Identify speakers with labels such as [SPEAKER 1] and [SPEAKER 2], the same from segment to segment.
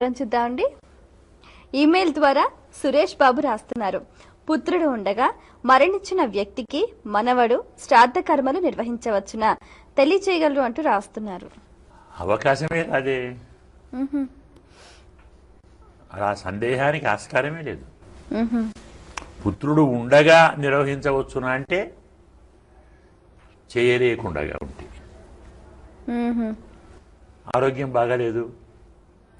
[SPEAKER 1] చూద్దామండి ఈమెయిల్ ద్వారా సురేష్ బాబు రాస్తున్నారు. పుత్రుడు ఉండగా మరణించిన వ్యక్తికి మనవడు శ్రాద్ధ కర్మలు నిర్వహించవచ్చున తెలియచేయగలరు అంటూ రాస్తున్నారు.
[SPEAKER 2] అవకాశమే అదే. అలా సందేహానికి ఆస్కారమే లేదు. పుత్రుడు ఉండగా నిర్వహించవచ్చునా అంటే చేయలేకుండగా ఉంటే. ఆరోగ్యం బాగాలేదు.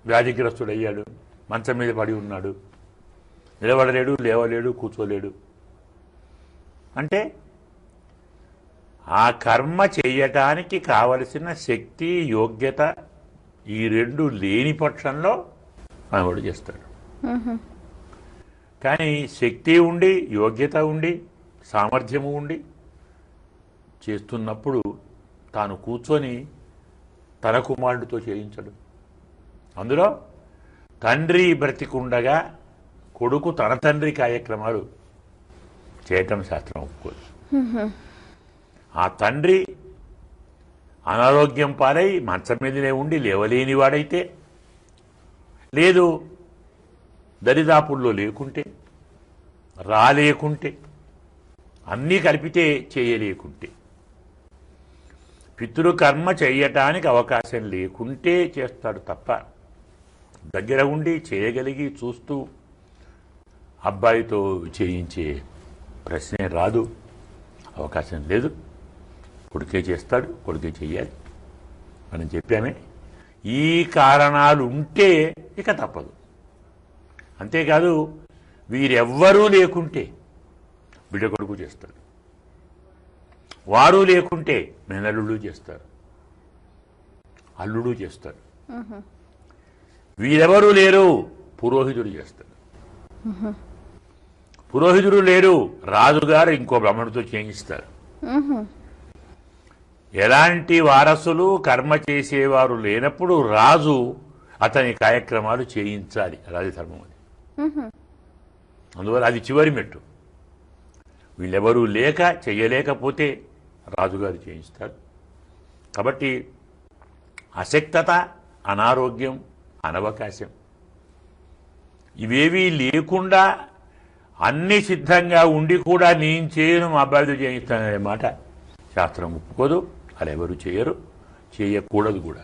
[SPEAKER 2] వ్యాధిగ్రస్తుడయ్యాడు. మంచం మీద పడి ఉన్నాడు. నిలబడలేడు లేవలేడు కూర్చోలేడు. అంటే ఆ కర్మ చేయటానికి కావలసిన శక్తి యోగ్యత ఈ రెండు లేని పక్షంలో మనవాడు చేస్తాడు. కానీ శక్తి ఉండి యోగ్యత ఉండి సామర్థ్యము ఉండి చేస్తున్నప్పుడు తాను కూర్చొని తన కుమారుడితో చేయించడు. అందులో తండ్రి బ్రతికుండగా కొడుకు తన తండ్రి కార్యక్రమాలు చేయటం శాస్త్రం ఒప్పుకోదు. ఆ తండ్రి అనారోగ్యం పాలై మంచం మీదనే ఉండి లేవలేని వాడైతే లేదు దరిదాపుల్లో లేకుంటే రాలేకుంటే అన్నీ కలిపితే చేయలేకుంటే పితృకర్మ చేయటానికి అవకాశం లేకుంటే చేస్తాడు తప్ప దగ్గర ఉండి చేయగలిగి చూస్తూ అబ్బాయితో చేయించే ప్రశ్నే రాదు. అవకాశం లేదు. కొడుకే చేస్తాడు కొడుకే చేయాలి మనం చెప్పామే. ఈ కారణాలు ఉంటే ఇక తప్పదు. అంతేకాదు వీరెవ్వరూ లేకుంటే బిడ్డ కొడుకు చేస్తాడు. వారు లేకుంటే మేనల్లుడు చేస్తారు. అల్లుడు చేస్తాడు. వీరెవరూ లేరు. పురోహితుడు చేస్తాడు. పురోహితుడు లేరు రాజుగారు ఇంకో బ్రాహ్మణుడితో చేయిస్తారు. ఎలాంటి వారసులు కర్మ చేసేవారు లేనప్పుడు రాజు అతని కార్యక్రమాలు చేయించాలి. రాజధర్మం అది. అందువల్ల అది చివరి మెట్టు. వీళ్ళెవరూ లేక చెయ్యలేకపోతే రాజుగారు చేయిస్తారు. కాబట్టి అశక్తత అనారోగ్యం అనవకాశం. ఇవేవీ లేకుండా అన్ని సిద్ధంగా ఉండి కూడా నేను చేయను మా అబ్బాయితో చేయిస్తాననే మాట శాస్త్రం ఒప్పుకోదు అలా ఎవరు చేయరు చేయకూడదు కూడా.